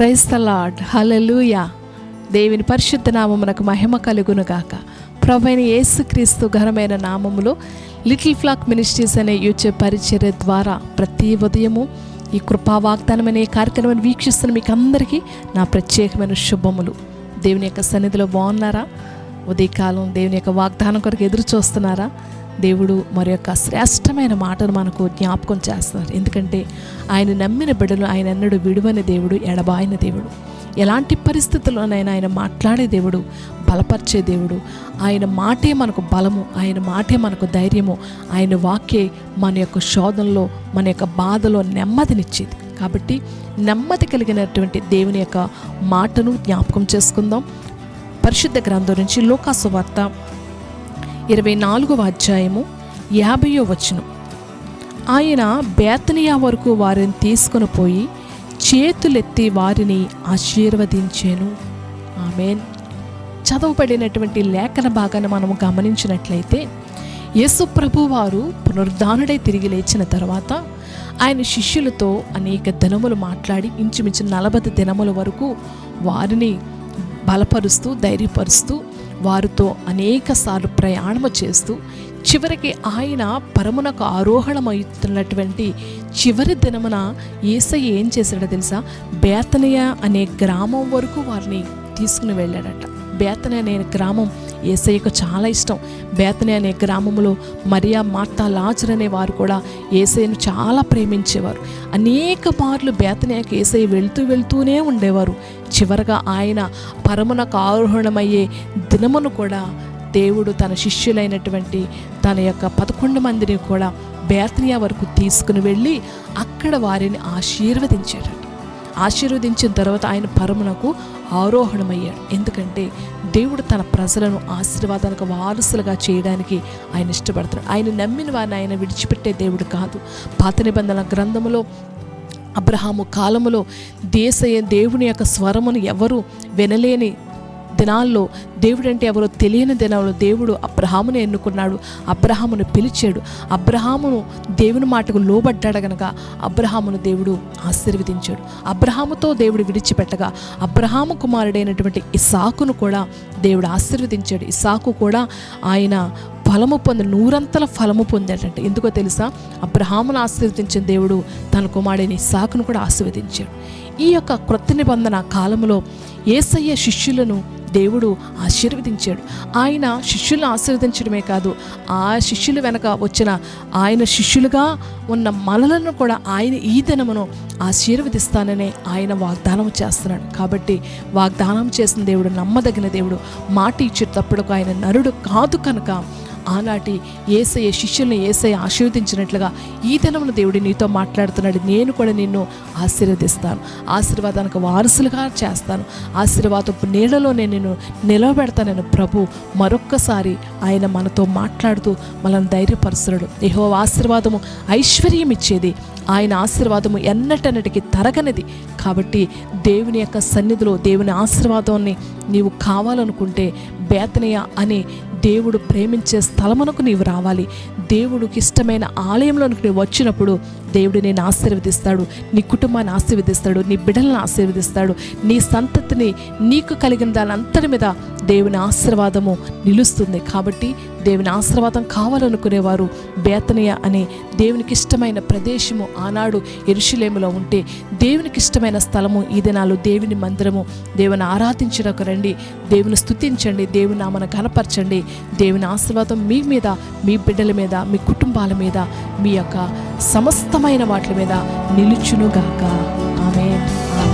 Praise the lord దేవుని పరిశుద్ధ నామమునకు మహిమ కలుగును గాక. ప్రభైన యేసుక్రీస్తు ఘనమైన నామములో లిటిల్ ఫ్లాక్ మినిస్ట్రీస్ అనే యూట్యూబ్ పరిచర్య ద్వారా ప్రతి ఉదయము ఈ కృపా వాగ్దానం అనే కార్యక్రమాన్ని వీక్షిస్తున్న మీకు అందరికీ నా ప్రత్యేకమైన శుభములు. దేవుని యొక్క సన్నిధిలో బాగున్నారా? ఉదయకాలం దేవుని యొక్క వాగ్దానం కొరకు ఎదురు చూస్తున్నారా? దేవుడు మరి యొక్క శ్రేష్టమైన మాటను మనకు జ్ఞాపకం చేస్తున్నారు. ఎందుకంటే ఆయన నమ్మిన బిడ్డలు ఆయన ఎన్నడు విడువని దేవుడు ఎడబాయిన దేవుడు. ఎలాంటి పరిస్థితుల్లోనైనా ఆయన మాట్లాడే దేవుడు బలపరిచే దేవుడు. ఆయన మాటే మనకు బలము ఆయన మాటే మనకు ధైర్యము. ఆయన వాక్యే మన యొక్క శోధనలో మన యొక్క బాధలో నెమ్మదినిచ్చేది. కాబట్టి నెమ్మది కలిగినటువంటి దేవుని యొక్క మాటను జ్ఞాపకం చేసుకుందాం. పరిశుద్ధ గ్రంథం నుంచి లోకాసు వార్త ఇరవై నాలుగవ అధ్యాయము యాభయో వచనం. ఆయన బేతనియా వరకు వారిని తీసుకుని పోయి చేతులెత్తి వారిని ఆశీర్వదించాను. ఆమెన్. చదవబడినటువంటి లేఖన భాగాన్ని మనము గమనించినట్లయితే యేసు ప్రభు వారు పునరుద్ధానుడై తిరిగి లేచిన తర్వాత ఆయన శిష్యులతో అనేక దినములు మాట్లాడి ఇంచుమించు నలభై దినముల వరకు వారిని బలపరుస్తూ ధైర్యపరుస్తూ వారితో అనేకసార్లు ప్రయాణము చేస్తూ చివరికి ఆయన పరమునకు ఆరోహణమవుతున్నటువంటి చివరి దినమున ఏసయ్య ఏం చేశాడో తెలుసా? బేతనయ అనే గ్రామం వరకు వారిని తీసుకుని వెళ్ళాడట. బేతనయ అనే గ్రామం ఏసయ్యకు చాలా ఇష్టం. బేతనే అనే గ్రామంలో మరియా మార్తా లాజర్ అనే వారు కూడా ఏసయ్యను చాలా ప్రేమించేవారు. అనేక మార్లు బేతనేకి ఏసయ్య వెళ్తూ వెళ్తూనే ఉండేవారు. చివరగా ఆయన పరమునకు ఆరోహణమయ్యే దినమును కూడా దేవుడు తన శిష్యులైనటువంటి తన యొక్క పదకొండు మందిని కూడా బేతనియా వరకు తీసుకుని వెళ్ళి అక్కడ వారిని ఆశీర్వదించాడట ఆశీర్వదించిన తర్వాత ఆయన పరమునకు ఆరోహణమయ్యాడు. ఎందుకంటే దేవుడు తన ప్రజలను ఆశీర్వాదానికి వారసులుగా చేయడానికి ఆయన ఇష్టపడతాడు. ఆయన నమ్మిన వారిని ఆయన విడిచిపెట్టే దేవుడు కాదు. పాత నిబంధన గ్రంథములో అబ్రహాము కాలములో దేశ దేవుని యొక్క స్వరమును ఎవరు వినలేని దినాల్లో దేవుడు అంటే ఎవరో తెలియని దినాల్లో దేవుడు అబ్రహామును ఎన్నుకున్నాడు. అబ్రహామును పిలిచాడు. అబ్రహామును దేవుని మాటకు లోబడ్డాడు గనక అబ్రహామును దేవుడు ఆశీర్వదించాడు. అబ్రహాముతో దేవుడు విడిచిపెట్టగా అబ్రహాము కుమారుడైనటువంటి ఇసాకును కూడా దేవుడు ఆశీర్వదించాడు. ఇసాకు కూడా ఆయన ఫలము పొంది నూరంతల ఫలము పొందాడంటే. ఎందుకో తెలుసా? అబ్రహామును ఆశీర్వదించిన దేవుడు తన కుమారుడిని ఇసాకును కూడా ఆశీర్వదించాడు. ఈ యొక్క క్రొత్త నిబంధన కాలంలో ఏసయ్య శిష్యులను దేవుడు ఆశీర్వదించాడు. ఆయన శిష్యులను ఆశీర్వదించడమే కాదు ఆ శిష్యులు వెనక వచ్చిన ఆయన శిష్యులుగా ఉన్న మనలను కూడా ఆయన ఈ దినమును ఆశీర్వదిస్తానని ఆయన వాగ్దానం చేస్తున్నాడు. కాబట్టి వాగ్దానం చేసిన దేవుడు నమ్మదగిన దేవుడు మాట ఇచ్చేటప్పుడు ఆయన నరుడు కాదు కనుక ఆనాటి ఏసయ శిష్యుల్ని ఏసయ ఆశీర్వదించినట్లుగా ఈ దినమున దేవుడు నీతో మాట్లాడుతున్నాడు. నేను కూడా నిన్ను ఆశీర్వదిస్తాను. ఆశీర్వాదానికి వారసులుగా చేస్తాను. ఆశీర్వాదపు నీళ్ళలో నేను నిన్ను నిలబెడతానని ప్రభు మరొక్కసారి ఆయన మనతో మాట్లాడుతూ మనల్ని ధైర్యపరుస్తున్నాడు. ఏహో ఆశీర్వాదము ఐశ్వర్యం ఇచ్చేది. ఆయన ఆశీర్వాదము ఎన్నటన్నటికి తరగనిది. కాబట్టి దేవుని యొక్క సన్నిధిలో దేవుని ఆశీర్వాదాన్ని నీవు కావాలనుకుంటే బేతనయ అనే దేవుడు ప్రేమించే స్థలమునకు నీవు రావాలి. దేవుడికి ఇష్టమైన ఆలయంలోనికి నీవు వచ్చినప్పుడు దేవుడు నేను ఆశీర్వదిస్తాడు నీ కుటుంబాన్ని ఆశీర్వదిస్తాడు నీ బిడ్డలను ఆశీర్వదిస్తాడు నీ సంతతిని నీకు కలిగిన దాని అంతటి మీద దేవుని ఆశీర్వాదము నిలుస్తుంది. కాబట్టి దేవుని ఆశీర్వాదం కావాలనుకునేవారు బేతనయ అనే దేవునికి ఇష్టమైన ప్రదేశము ఆనాడు ఎరుషులేములో ఉంటే దేవునికి ఇష్టమైన స్థలము ఈ దినాలు దేవుని మందిరము. దేవుని ఆరాధించడానికి రండి దేవుని స్థుతించండి దేవుని నామన కనపరచండి దేవుని ఆశీర్వాదం మీ మీద మీ బిడ్డల మీద మీ కుటుంబాల మీద మీ యొక్క సమస్తమైన వాటి మీద నిలుచునుగాక. ఆమె ఆమె